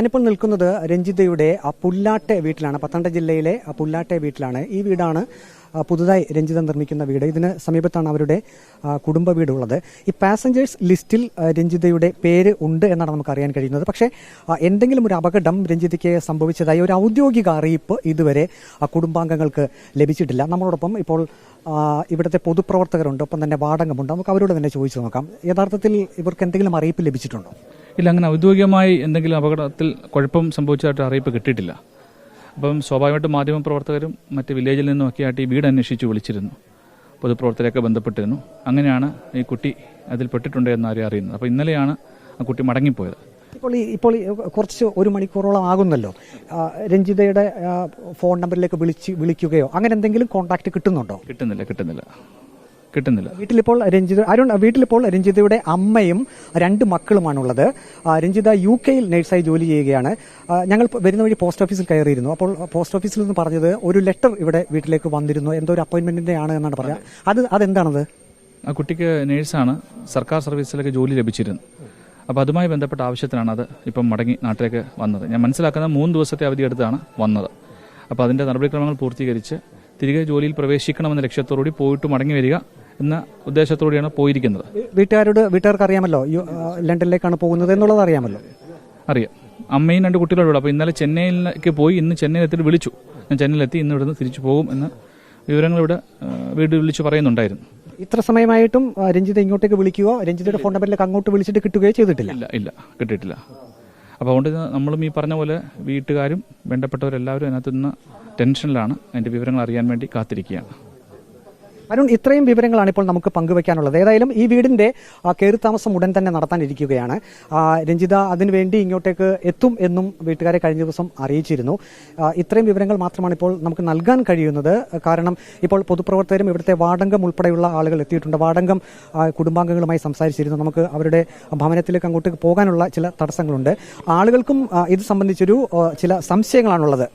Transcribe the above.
ഞാനിപ്പോൾ നിൽക്കുന്നത് രഞ്ജിതയുടെ പുല്ലാട്ടെ വീട്ടിലാണ് പത്തനംതിട്ട ജില്ലയിലെ പുല്ലാട്ടെ വീട്ടിലാണ്. ഈ വീടാണ് പുതുതായി രഞ്ജിത നിർമ്മിക്കുന്ന വീട്. ഇതിന് സമീപത്താണ് അവരുടെ കുടുംബ വീടുള്ളത്. ഈ പാസഞ്ചേഴ്സ് ലിസ്റ്റിൽ രഞ്ജിതയുടെ പേര് ഉണ്ട് എന്നാണ് നമുക്ക് അറിയാൻ കഴിയുന്നത്. പക്ഷേ എന്തെങ്കിലും ഒരു അപകടം രഞ്ജിതയ്ക്ക് സംഭവിച്ചതായി ഒരു ഔദ്യോഗിക അറിയിപ്പ് ഇതുവരെ കുടുംബാംഗങ്ങൾക്ക് ലഭിച്ചിട്ടില്ല. നമ്മളോടൊപ്പം ഇപ്പോൾ ഇവിടുത്തെ പൊതുപ്രവർത്തകരുണ്ട് ഒപ്പം തന്നെ വാടകമുണ്ട്. നമുക്ക് അവരോട് തന്നെ ചോദിച്ചു നോക്കാം. യഥാർത്ഥത്തിൽ ഇവർക്ക് എന്തെങ്കിലും അറിയിപ്പ് ലഭിച്ചിട്ടുണ്ടോ? ഇല്ല അങ്ങനെ ഔദ്യോഗികമായി എന്തെങ്കിലും അപകടത്തിൽ കുഴപ്പം സംഭവിച്ചതായിട്ട് അറിയിപ്പ് കിട്ടിയിട്ടില്ല. അപ്പം സ്വാഭാവികമായിട്ടും മാധ്യമപ്രവർത്തകരും മറ്റ് വില്ലേജിൽ നിന്നുമൊക്കെ ആയിട്ട് ഈ വീട് അന്വേഷിച്ച് വിളിച്ചിരുന്നു. പൊതുപ്രവർത്തകരൊക്കെ ബന്ധപ്പെട്ടിരുന്നു. അങ്ങനെയാണ് ഈ കുട്ടി അതിൽ പെട്ടിട്ടുണ്ട് എന്നാരും അറിയുന്നത്. അപ്പോൾ ഇന്നലെയാണ് ആ കുട്ടി മടങ്ങിപ്പോയത്. ഇപ്പോൾ ഇപ്പോൾ കുറച്ച് ഒരു മണിക്കൂറോളം ആകുന്നല്ലോ. രഞ്ജിതയുടെ ഫോൺ നമ്പറിലേക്ക് വിളിച്ച് വിളിക്കുകയോ അങ്ങനെ എന്തെങ്കിലും കോൺടാക്ട് കിട്ടുന്നുണ്ടോ? കിട്ടുന്നില്ല കിട്ടുന്നില്ല. കിട്ടുന്നില്ല. വീട്ടിലിപ്പോൾ രഞ്ജിത അരുൺ വീട്ടിലിപ്പോൾ രഞ്ജിതയുടെ അമ്മയും രണ്ട് മക്കളുമാണുള്ളത്. രഞ്ജിത യു കെയിൽ നഴ്സായി ജോലി ചെയ്യുകയാണ്. ഞങ്ങൾ വരുന്ന വഴി പോസ്റ്റ് ഓഫീസിൽ കയറിയിരുന്നു. അപ്പോൾ പോസ്റ്റ് ഓഫീസിൽ നിന്ന് പറഞ്ഞത് ഒരു ലെറ്റർ ഇവിടെ വീട്ടിലേക്ക് വന്നിരുന്നു. എന്തോ ഒരു അപ്പോയിന്റ്മെന്റിന്റെ ആണ് എന്നാണ് പറഞ്ഞത്. അത് അതെന്താണത്? ആ കുട്ടിക്ക് നേഴ്സാണ് സർക്കാർ സർവീസിലേക്ക് ജോലി ലഭിച്ചിരുന്നു. അപ്പോൾ അതുമായി ബന്ധപ്പെട്ട ആവശ്യത്തിനാണ് അത് ഇപ്പം മടങ്ങി നാട്ടിലേക്ക് വന്നത്. ഞാൻ മനസ്സിലാക്കുന്ന മൂന്ന് ദിവസത്തെ അവധി എടുത്താണ് വന്നത്. അപ്പോൾ അതിന്റെ നടപടിക്രമങ്ങൾ പൂർത്തീകരിച്ച് തിരികെ ജോലിയിൽ പ്രവേശിക്കണമെന്ന ലക്ഷ്യത്തോടുകൂടി പോയിട്ട് മടങ്ങി വരിക എന്ന ഉദ്ദേശത്തോടെയാണ് പോയിരിക്കുന്നത്. വീട്ടുകാരോട് വീട്ടുകാർക്ക് അറിയാമല്ലോ? ലണ്ടനിലേക്കാണ് പോകുന്നത് എന്നുള്ളത് അറിയാമല്ലോ? അറിയാം. അമ്മയും രണ്ട് കുട്ടികളോട് അപ്പോൾ ഇന്നലെ ചെന്നൈയിലേക്ക് പോയി ഇന്ന് ചെന്നൈയിൽ എത്തിയിട്ട് വിളിച്ചു. ഞാൻ ചെന്നൈയിലെത്തി ഇന്ന് ഇവിടുന്ന് തിരിച്ചു പോകും എന്ന വിവരങ്ങൾ ഇവിടെ വീട് വിളിച്ച് പറയുന്നുണ്ടായിരുന്നു. ഇത്ര സമയമായിട്ടും രഞ്ജിത ഇങ്ങോട്ടേക്ക് വിളിക്കുകയോ രഞ്ജിതയുടെ ഫോൺ നമ്പറിലേക്ക് അങ്ങോട്ട് വിളിച്ചിട്ട് കിട്ടുകയോ ചെയ്തിട്ടില്ല? ഇല്ല ഇല്ല കിട്ടിയിട്ടില്ല. അപ്പോൾ അതുകൊണ്ട് നമ്മളും ഈ പറഞ്ഞ പോലെ വീട്ടുകാരും വേണ്ടപ്പെട്ടവരെല്ലാവരും അതിനകത്ത് നിന്ന് ടെൻഷനിലാണ്. അതിന്റെ വിവരങ്ങൾ അറിയാൻ വേണ്ടി കാത്തിരിക്കുകയാണ്. അരുൺ ഇത്രയും വിവരങ്ങളാണ് ഇപ്പോൾ നമുക്ക് പങ്കുവയ്ക്കാനുള്ളത്. ഏതായാലും ഈ വീടിന്റെ കയറി കയറിത്താമസം ഉടൻ തന്നെ നടത്താനിരിക്കുകയാണ്. രഞ്ജിത അതിനുവേണ്ടി ഇങ്ങോട്ടേക്ക് എത്തും എന്നും വീട്ടുകാരെ കഴിഞ്ഞ ദിവസം അറിയിച്ചിരുന്നു. ഇത്രയും വിവരങ്ങൾ മാത്രമാണ് ഇപ്പോൾ നമുക്ക് നൽകാൻ കഴിയുന്നത്. കാരണം ഇപ്പോൾ പൊതുപ്രവർത്തകരും ഇവിടുത്തെ വാടങ്കം ഉൾപ്പെടെയുള്ള ആളുകൾ എത്തിയിട്ടുണ്ട്. വാടങ്കം കുടുംബാംഗങ്ങളുമായി സംസാരിച്ചിരുന്നു. നമുക്ക് അവരുടെ ഭവനത്തിലേക്ക് അങ്ങോട്ടേക്ക് പോകാനുള്ള ചില തടസ്സങ്ങളുണ്ട്. ആളുകൾക്കും ഇത് സംബന്ധിച്ചൊരു ചില സംശയങ്ങളാണുള്ളത്.